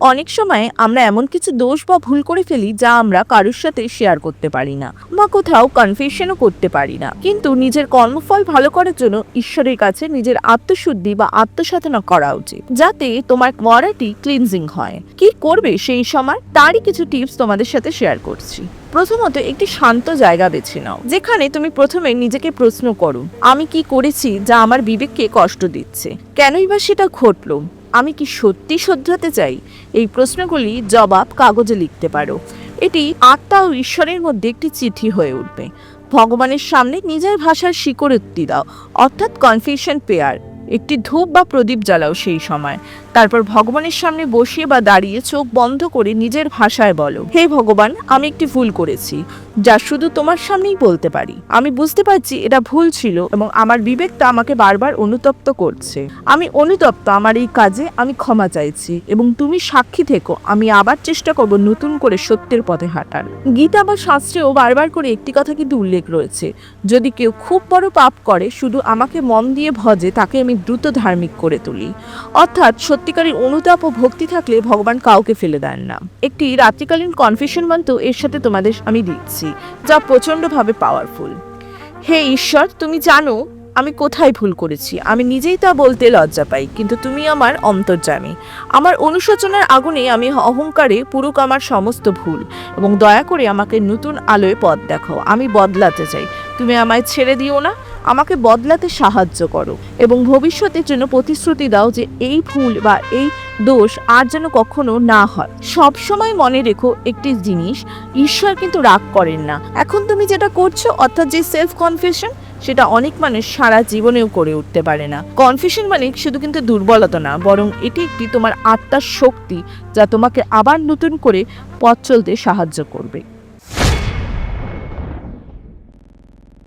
অনেক সময় আমরা এমন কিছু দোষ বা ভুল করে ফেলি যা আমরা কারোর সাথে শেয়ার করতে পারি না বা কোথাও কনফেশনও করতে পারি না। কিন্তু নিজের কর্মফল ভালো করার জন্য ঈশ্বরের কাছে নিজের আত্মশুদ্ধি বা আত্মসাধনা করা উচিত, যাতে তোমার মরাটি ক্লিনজিং হয়। কি করবে সেই সময়? তারই কিছু টিপস তোমাদের সাথে শেয়ার করছি। প্রথমত, একটি শান্ত জায়গা বেছে নাও, যেখানে তুমি প্রথমে নিজেকে প্রশ্ন করো, আমি কি করেছি যা আমার বিবেককে কষ্ট দিচ্ছে? কেনই বা সেটা ঘটলো? আমি কি সত্যি শোধরাতে চাই? এই প্রশ্নগুলি জবাব কাগজে লিখতে পারো। এটি আত্মা ও ঈশ্বরের মধ্যে একটি চিঠি হয়ে উঠবে। ভগবানের সামনে নিজের ভাষার স্বীকরোক্তি দাও, অর্থাৎ কনফিউশন পেয়ার একটি ধূপ বা প্রদীপ জ্বালাও সেই সময়। তারপর ভগবানের সামনে বসিয়ে বা দাঁড়িয়ে চোখ বন্ধ করে নিজের ভাষায় বলো, হে ভগবান, আমি একটি ভুল করেছি, যা শুধু তোমার সামনেই বলতে পারি। আমি বুঝতে পারছি এটা ভুল ছিল এবং আমার বিবেকটা আমাকে বারবার অনুতপ্ত করছে। আমি অনুতপ্ত আমার এই কাজে, আমি ক্ষমা চাইছি এবং তুমি সাক্ষী থেকো, আমি আবার চেষ্টা করব নতুন করে সত্যের পথে হাঁটার। গীতা বা শাস্ত্রেও বারবার করে একটি কথা কিন্তু উল্লেখ রয়েছে, যদি কেউ খুব বড় পাপ করে, শুধু আমাকে মন দিয়ে ভজে, তাকে আমি দ্রুত ধার্মিক করে তুলি। অর্থাৎ সত্যিকারের অনুতাপ ও ভক্তি থাকলে ভগবান কাউকে ফেলে দেন না। একটি রাত্রিকালীন কনফেশন মন্ত্র এর সাথে তোমাদের আমি দিচ্ছি, যা প্রচণ্ডভাবে পাওয়ারফুল হে ঈশ্বর, তুমি জানো, আমি কোথায় ভুল করেছি। আমি নিজেই তা বলতে লজ্জা পাই, কিন্তু তুমি আমার অন্তর্জামী আমার অনুশোচনার আগুনে আমি অহংকারে পুরুক আমার সমস্ত ভুল, এবং দয়া করে আমাকে নতুন আলোয় পথ দেখাও। আমি বদলাতে চাই। তুমি আমায় ছেড়ে দিও না। আমাকে বদলাতে সাহায্য করো এবং ভবিষ্যতের জন্য প্রতিশ্রুতি দাও যে এই ভুল বা এই দোষ আর যেন কখনো না হয়। সব সময় মনে রেখো একটি জিনিস, ঈশ্বর কিন্তু রাগ করেন না। এখন তুমি যেটা করছ, অর্থাৎ যে সেলফ কনফেশন সেটা অনেক মানুষ সারা জীবনেও করে উঠতে পারে না। কনফেশন মানে শুধু কিন্তু দুর্বলতা না, বরং এটি একটি তোমার আত্মার শক্তি যা তোমাকে আবার নতুন করে পথ চলতে সাহায্য করবে।